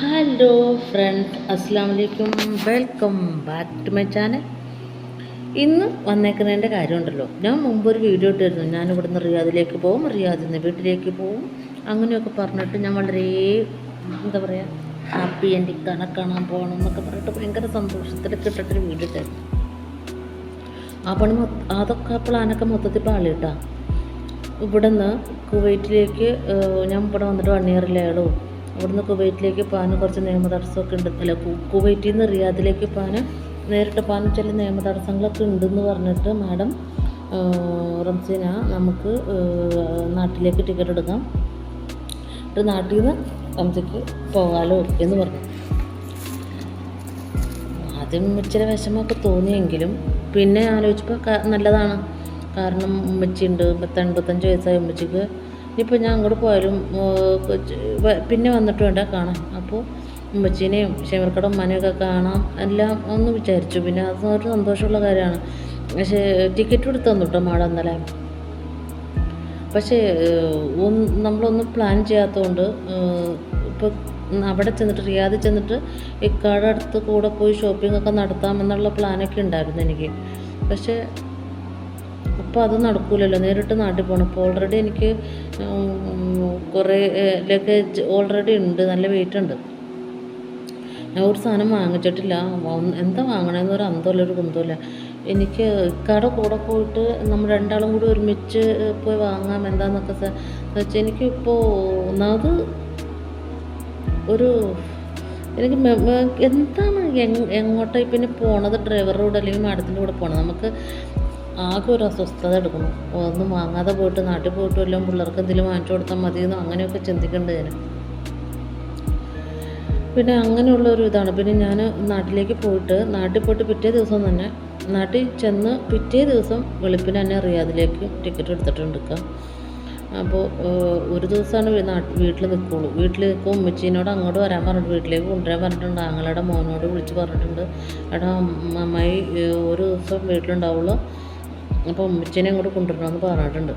Hello friends അസ്സാം വലൈക്കും welcome back to my channel ഇന്ന് വന്നേക്കുന്നതിന്റെ കാര്യമുണ്ടല്ലോ. ഞാൻ മുമ്പ് ഒരു വീഡിയോ ഇട്ടിരുന്നു. ഞാൻ ഇവിടുന്ന് റിയാദിലേക്ക് പോകും. റിയാദിൽ നിന്ന് വീട്ടിലേക്ക് പോകും. അങ്ങനെയൊക്കെ പറഞ്ഞിട്ട് ഞാൻ വളരെ എന്താ പറയുക ഹാപ്പി എന്റെ ഇക്കാനെ കാണാൻ പോകണം എന്നൊക്കെ പറഞ്ഞിട്ട് ഭയങ്കര സന്തോഷത്തിലൊക്കെ ഇട്ടിട്ടൊരു വീഡിയോ ഇട്ടായിരുന്നു. ആ പണി അതൊക്കെ ആ പ്ലാനൊക്കെ മൊത്തത്തിൽ പാളിയിട്ടാ ഇവിടുന്ന് കുവൈറ്റിലേക്ക് ഞാൻ ഇവിടെ വന്നിട്ട് വൺ ഇയർ ഇവിടുന്ന് കുവൈറ്റിലേക്ക് പോകാൻ കുറച്ച് നിയമ തടസ്സമൊക്കെ ഉണ്ട് അല്ല കുവൈറ്റിൽ നിന്ന് റിയാദിലേക്ക് പോകാൻ നേരിട്ട് പോകാൻ ചില നിയമ തടസ്സങ്ങളൊക്കെ ഉണ്ടെന്ന് പറഞ്ഞിട്ട് മാഡം റംസീന നമുക്ക് നാട്ടിലേക്ക് ടിക്കറ്റ് എടുക്കാം. എന്നിട്ട് നാട്ടിൽ നിന്ന് റംസയ്ക്ക് പോകാലോ എന്ന് പറഞ്ഞു. ആദ്യം ഇച്ചിരി വിഷമമൊക്കെ തോന്നിയെങ്കിലും പിന്നെ ആലോചിച്ചപ്പോൾ നല്ലതാണ്. കാരണം ഉമ്മച്ചിയുണ്ട് പത്ത് എൺപത്തഞ്ച് വയസ്സായ ഉമ്മച്ചിക്ക് ഇനിയിപ്പോൾ ഞാൻ അങ്ങോട്ട് പോയാലും പിന്നെ വന്നിട്ട് വേണ്ട കാണാൻ. അപ്പോൾ ഉമ്മച്ചീനെയും ഷെമർക്കട ഉമ്മാനെയൊക്കെ കാണാം. എല്ലാം ഒന്ന് വിചാരിച്ചു. പിന്നെ അത് ഒരു സന്തോഷമുള്ള കാര്യമാണ്. പക്ഷേ ടിക്കറ്റ് എടുത്ത് തന്നു കേട്ടോ മാഡം ഇന്നലെ? പക്ഷേ നമ്മളൊന്നും പ്ലാൻ ചെയ്യാത്തതുകൊണ്ട് ഇപ്പോൾ അവിടെ ചെന്നിട്ട് റിയാദിൽ ചെന്നിട്ട് ഇക്കാടെ അടുത്ത് കൂടെ പോയി ഷോപ്പിംഗ് ഒക്കെ നടത്താമെന്നുള്ള പ്ലാനൊക്കെ ഉണ്ടായിരുന്നു എനിക്ക്. പക്ഷേ അപ്പോൾ അത് നടക്കില്ലല്ലോ നേരിട്ട് നാട്ടിൽ പോകണം അപ്പോൾ ഓൾറെഡി എനിക്ക് കുറേ ലഗേജ് ഓൾറെഡി ഉണ്ട്. നല്ല വെയിറ്റ് ഉണ്ട്. ഞാൻ ഒരു സാധനം വാങ്ങിച്ചിട്ടില്ല. എന്താ വാങ്ങണമെന്ന് ഒരു അന്തമില്ല ഒരു കുന്തമില്ല എനിക്ക് കട കൂടെ പോയിട്ട് നമ്മൾ രണ്ടാളും കൂടി ഒരുമിച്ച് പോയി വാങ്ങാം. എന്താന്നൊക്കെ വെച്ചാൽ എനിക്കിപ്പോൾ ഒന്നാമത് ഒരു എനിക്ക് എന്താണ് എങ്- എങ്ങോട്ടായി പിന്നെ പോണത്? ഡ്രൈവറുടെ കൂടെ അല്ലെങ്കിൽ മാഡത്തിന്റെ കൂടെ പോകണം നമുക്ക് ആകെ ഒരു അസ്വസ്ഥത എടുക്കുന്നു. ഒന്നും വാങ്ങാതെ പോയിട്ട് നാട്ടിൽ പോയിട്ട് വല്ലതും പിള്ളേർക്ക് എന്തെങ്കിലും വാങ്ങിച്ചു കൊടുത്താൽ മതിയെന്നോ അങ്ങനെയൊക്കെ ചിന്തിക്കേണ്ടത് ഞാൻ. പിന്നെ അങ്ങനെയുള്ള ഒരു ഇതാണ്. പിന്നെ ഞാൻ നാട്ടിലേക്ക് പോയിട്ട് നാട്ടിൽ പോയിട്ട് പിറ്റേ ദിവസം തന്നെ നാട്ടിൽ ചെന്ന് പിറ്റേ ദിവസം വെളുപ്പിന് തന്നെ റിയാദിലേക്ക് ടിക്കറ്റ് എടുത്തിട്ടുണ്ട് അപ്പോൾ ഒരു ദിവസമാണ് നാട്ടിൽ വീട്ടിൽ നിൽക്കുള്ളൂ. വീട്ടിൽ നിൽക്കും ഉമ്മച്ചീനോട് അങ്ങോട്ട് വരാൻ പറഞ്ഞിട്ട് വീട്ടിലേക്ക് കൊണ്ടുവരാൻ പറഞ്ഞിട്ടുണ്ട്. ആങ്ങളുടെ മോനോട് വിളിച്ച് പറഞ്ഞിട്ടുണ്ട്. എടാ അമ്മായി ഒരു ദിവസം വീട്ടിലുണ്ടാവുള്ളൂ. അപ്പോൾ ഉമ്മച്ചീനെ അങ്ങോട്ട് കൊണ്ടുവരണമെന്ന് പറഞ്ഞിട്ടുണ്ട്.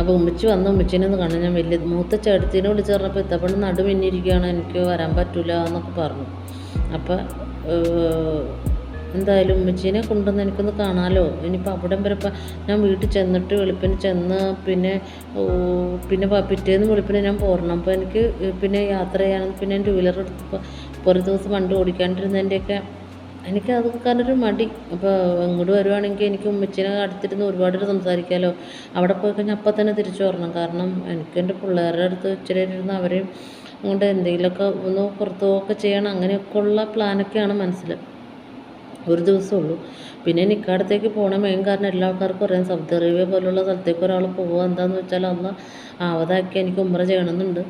അപ്പോൾ ഉമ്മച്ചി വന്ന് ഉമ്മച്ചീനെ ഒന്ന് കാണാൻ ഞാൻ വലിയ മൂത്ത ചേട്ടത്തിനെ വിളിച്ച് പറഞ്ഞപ്പോൾ ഇത്തപ്പണി നടു മിന്നിരിക്കുകയാണ് എനിക്ക് വരാൻ പറ്റില്ല എന്നൊക്കെ പറഞ്ഞു. അപ്പോൾ എന്തായാലും ഉമ്മച്ചീനെ കൊണ്ടുവന്ന് എനിക്കൊന്ന് കാണാമല്ലോ ഇനിയിപ്പോൾ അവിടം വരെ ഞാൻ വീട്ടിൽ ചെന്നിട്ട് വെളുപ്പിന് ചെന്ന് പിന്നെ പിന്നെ പിറ്റേന്ന് വെളുപ്പിന് ഞാൻ പോരണം. അപ്പോൾ എനിക്ക് പിന്നെ യാത്ര ചെയ്യാനും പിന്നെ ടൂ വീലർ എടുത്തപ്പോൾ ഒരു ദിവസം വണ്ടി ഓടിക്കാണ്ടിരുന്നതിന്റെയൊക്കെ എനിക്ക് അത് ഒരു മടി. അപ്പോൾ ഇങ്ങോട്ട് വരുവാണെങ്കിൽ എനിക്ക് ഉമ്മച്ചിനെ അടുത്തിരുന്ന് ഒരുപാട് സംസാരിക്കാമല്ലോ അവിടെ പോയി കഴിഞ്ഞാൽ അപ്പം തന്നെ തിരിച്ചു വരണം. കാരണം എനിക്ക് എന്റെ പിള്ളേരുടെ അടുത്ത് ഇച്ചിരി ഇരുന്ന് അവരെയും അങ്ങോട്ട് എന്തെങ്കിലുമൊക്കെ ഒന്ന് പുറത്തു പോവുകയൊക്കെ ചെയ്യണം. അങ്ങനെയൊക്കെ ഉള്ള പ്ലാനൊക്കെയാണ് മനസ്സിൽ. ഒരു ദിവസമേ ഉള്ളൂ. പിന്നെ നിൽക്കാടത്തേക്ക് പോകണ മെയിൻ കാരണം എല്ലാ ആൾക്കാർക്കും അറിയാം. സൗദി അറേബ്യ പോലുള്ള സ്ഥലത്തേക്ക് ഒരാൾ പോകുക എന്താണെന്ന് വെച്ചാൽ അന്ന് ആവതാക്കി എനിക്ക് ഉമ്ര ചെയ്യണമെന്നുണ്ട്.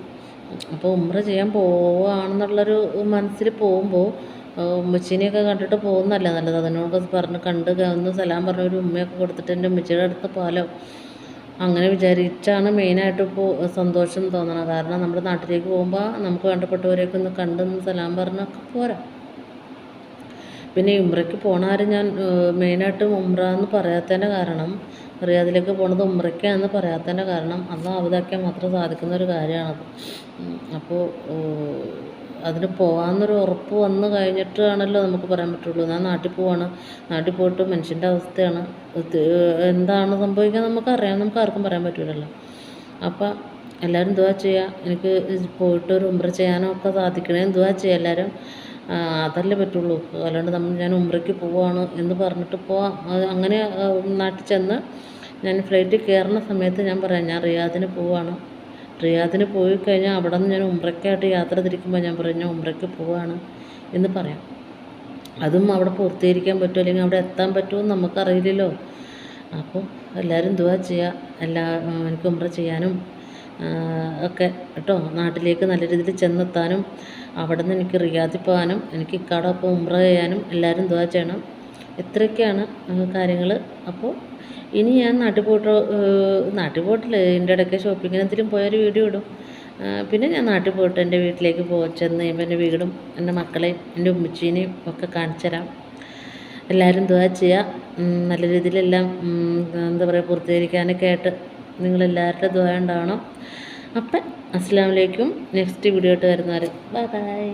അപ്പോൾ ഉമ്ര ചെയ്യാൻ പോവുകയാണെന്നുള്ളൊരു മനസ്സിൽ പോകുമ്പോൾ ഉമ്മച്ചീനെയൊക്കെ കണ്ടിട്ട് പോകുന്നതല്ല നല്ലത് അതിനോട് പറഞ്ഞ് കണ്ട് ഒന്ന് സലാം പറഞ്ഞ ഒരു ഉമ്മയൊക്കെ കൊടുത്തിട്ട് എന്റെ ഉമ്മച്ചിയുടെ അടുത്ത് പോലോ അങ്ങനെ വിചാരിച്ചാണ് മെയിനായിട്ട് ഇപ്പോൾ സന്തോഷം തോന്നണം കാരണം നമ്മുടെ നാട്ടിലേക്ക് പോകുമ്പോൾ നമുക്ക് വേണ്ടപ്പെട്ടവരെയൊക്കെ ഒന്ന് കണ്ടൊന്ന് സലാം പറഞ്ഞൊക്കെ പോരാ. പിന്നെ ഉമ്രയ്ക്ക് പോണാരും ഞാൻ മെയിനായിട്ടും ഉമ്ര എന്ന് പറയാത്തതിന്റെ കാരണം റിയാദിലേക്ക് പോണത് ഉമ്രയ്ക്കാന്ന് പറയാത്തതിന്റെ കാരണം അന്ന് അവതാക്കാൻ മാത്രം സാധിക്കുന്ന ഒരു കാര്യമാണത് അപ്പോൾ അതിന് പോകാമെന്നൊരു ഉറപ്പ് വന്ന് കഴിഞ്ഞിട്ടാണല്ലോ നമുക്ക് പറയാൻ പറ്റുള്ളൂ. ഞാൻ നാട്ടിൽ പോവാണ്. നാട്ടിൽ പോയിട്ട് മനുഷ്യന്റെ അവസ്ഥയാണ്. എന്താണ് സംഭവിക്കുക നമുക്കറിയാം. നമുക്ക് ആർക്കും പറയാൻ പറ്റില്ലല്ലോ അപ്പം എല്ലാവരും എന്തുവാ ചെയ്യുക എനിക്ക് പോയിട്ട് ഒരു ഉമ്ര ചെയ്യാനൊക്കെ സാധിക്കണേ. എന്തുവാ ചെയ്യുക എല്ലാവരും? അതല്ലേ പറ്റുള്ളൂ. അല്ലാണ്ട് നമ്മൾ ഞാൻ ഉമ്രയ്ക്ക് പോവാണ് എന്ന് പറഞ്ഞിട്ട് പോവാം. അങ്ങനെ നാട്ടിൽ ചെന്ന് ഞാൻ ഫ്ലൈറ്റിൽ കയറുന്ന സമയത്ത് ഞാൻ പറയാം ഞാൻ റിയാദിന് പോവാണ്. റിയാദിന് പോയി കഴിഞ്ഞാൽ അവിടെ നിന്ന് ഞാൻ ഉമ്രക്കായിട്ട് യാത്ര തിരിക്കുമ്പോൾ ഞാൻ പറയും ഞാൻ പോവാണ് എന്ന് പറയാം. അതും അവിടെ പൂർത്തീകരിക്കാൻ പറ്റുമോ അല്ലെങ്കിൽ അവിടെ എത്താൻ പറ്റുമോ എന്ന് നമുക്കറിയില്ലല്ലോ. അപ്പോൾ എല്ലാവരും ദുവാ ചെയ്യുക എല്ലാ എനിക്ക് ഉമ്ര ചെയ്യാനും ഒക്കെ കേട്ടോ. നാട്ടിലേക്ക് നല്ല രീതിയിൽ ചെന്നെത്താനും അവിടെ നിന്ന് എനിക്ക് റിയാദിൽ പോകാനും എനിക്ക് ഇക്കാടൊപ്പം ഉമ്ര ചെയ്യാനും എല്ലാവരും ദുവാ ചെയ്യണം. ഇത്രയൊക്കെയാണ് കാര്യങ്ങൾ അപ്പോൾ ഇനി ഞാൻ നാട്ടിൽ പോയിട്ടില്ല എന്റെ ഇടയ്ക്ക് ഷോപ്പിങ്ങിന് എന്തെങ്കിലും പോയൊരു വീഡിയോ ഇടും. പിന്നെ ഞാൻ നാട്ടിൽ പോയിട്ട് എന്റെ വീട്ടിലേക്ക് പോ ചെന്ന് കഴിയുമ്പോൾ എന്റെ വീടും എന്റെ മക്കളെയും എന്റെ ഉമ്മച്ചീനെയും ഒക്കെ കാണിച്ചു തരാം. എല്ലാവരും ദുവാ ചെയ്യുക നല്ല രീതിയിലെല്ലാം എന്താ പറയുക പൂർത്തീകരിക്കാനൊക്കെ ആയിട്ട് നിങ്ങളെല്ലാവരുടെ ദുആ ഉണ്ടാവണം. അപ്പം അസ്സാം വലൈക്കും നെക്സ്റ്റ് വീഡിയോ ആയിട്ട് വരുന്നവർ ബൈ ബൈ